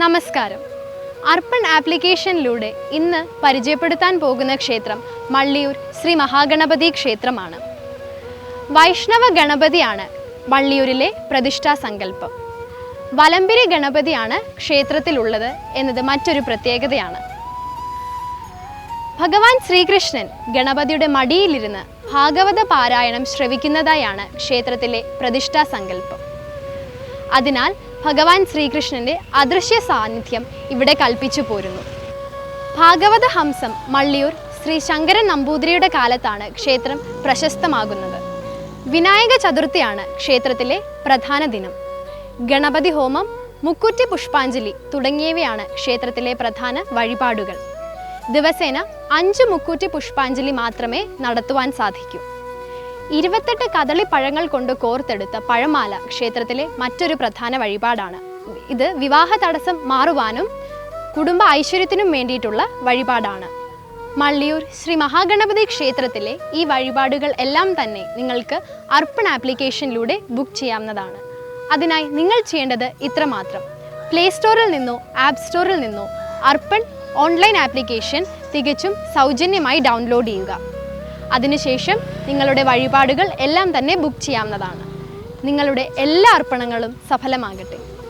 നമസ്കാരം. അർപ്പൺ ആപ്ലിക്കേഷനിലൂടെ ഇന്ന് പരിചയപ്പെടുത്താൻ പോകുന്ന ക്ഷേത്രം മള്ളിയൂർ ശ്രീ മഹാഗണപതി ക്ഷേത്രമാണ്. വൈഷ്ണവ ഗണപതിയാണ് വള്ളിയൂരിലെ പ്രതിഷ്ഠാ സങ്കല്പം. വലമ്പിരി ഗണപതിയാണ് ക്ഷേത്രത്തിലുള്ളത് എന്നത് മറ്റൊരു പ്രത്യേകതയാണ്. ഭഗവാൻ ശ്രീകൃഷ്ണൻ ഗണപതിയുടെ മടിയിലിരുന്ന് ഭാഗവത പാരായണം ശ്രവിക്കുന്നതായാണ് ക്ഷേത്രത്തിലെ പ്രതിഷ്ഠാ സങ്കല്പം. അതിനാൽ ഭഗവാൻ ശ്രീകൃഷ്ണന്റെ അദൃശ്യ സാന്നിധ്യം ഇവിടെ കൽപ്പിച്ചു പോരുന്നു. ഭാഗവത ഹംസം മള്ളിയൂർ ശ്രീ ശങ്കരൻ നമ്പൂതിരിയുടെ കാലത്താണ് ക്ഷേത്രം പ്രശസ്തമാകുന്നത്. വിനായക ചതുർത്ഥിയാണ് ക്ഷേത്രത്തിലെ പ്രധാന ദിനം. ഗണപതി ഹോമം മുക്കുറ്റി പുഷ്പാഞ്ജലി തുടങ്ങിയവയാണ് ക്ഷേത്രത്തിലെ പ്രധാന വഴിപാടുകൾ. ദിവസേന അഞ്ച് മുക്കൂറ്റി പുഷ്പാഞ്ജലി മാത്രമേ നടത്തുവാൻ സാധിക്കൂ. ഇരുപത്തെട്ട് കദളി പഴങ്ങൾ കൊണ്ട് കോർത്തെടുത്ത പഴമാല ക്ഷേത്രത്തിലെ മറ്റൊരു പ്രധാന വഴിപാടാണ്. ഇത് വിവാഹ തടസ്സം മാറുവാനും കുടുംബ ഐശ്വര്യത്തിനും വേണ്ടിയിട്ടുള്ള വഴിപാടാണ്. മള്ളിയൂർ ശ്രീ മഹാഗണപതി ക്ഷേത്രത്തിലെ ഈ വഴിപാടുകൾ എല്ലാം തന്നെ നിങ്ങൾക്ക് അർപ്പൺ ആപ്ലിക്കേഷനിലൂടെ ബുക്ക് ചെയ്യാവുന്നതാണ്. അതിനായി നിങ്ങൾ ചെയ്യേണ്ടത് ഇത്രമാത്രം. പ്ലേ സ്റ്റോറിൽ നിന്നോ ആപ്പ് സ്റ്റോറിൽ നിന്നോ അർപ്പൺ ഓൺലൈൻ ആപ്ലിക്കേഷൻ തികച്ചും സൗജന്യമായി ഡൗൺലോഡ് ചെയ്യുക. അതിനുശേഷം നിങ്ങളുടെ വഴിപാടുകൾ എല്ലാം തന്നെ ബുക്ക് ചെയ്യാവുന്നതാണ്. നിങ്ങളുടെ എല്ലാ അർപ്പണങ്ങളും സഫലമാകട്ടെ.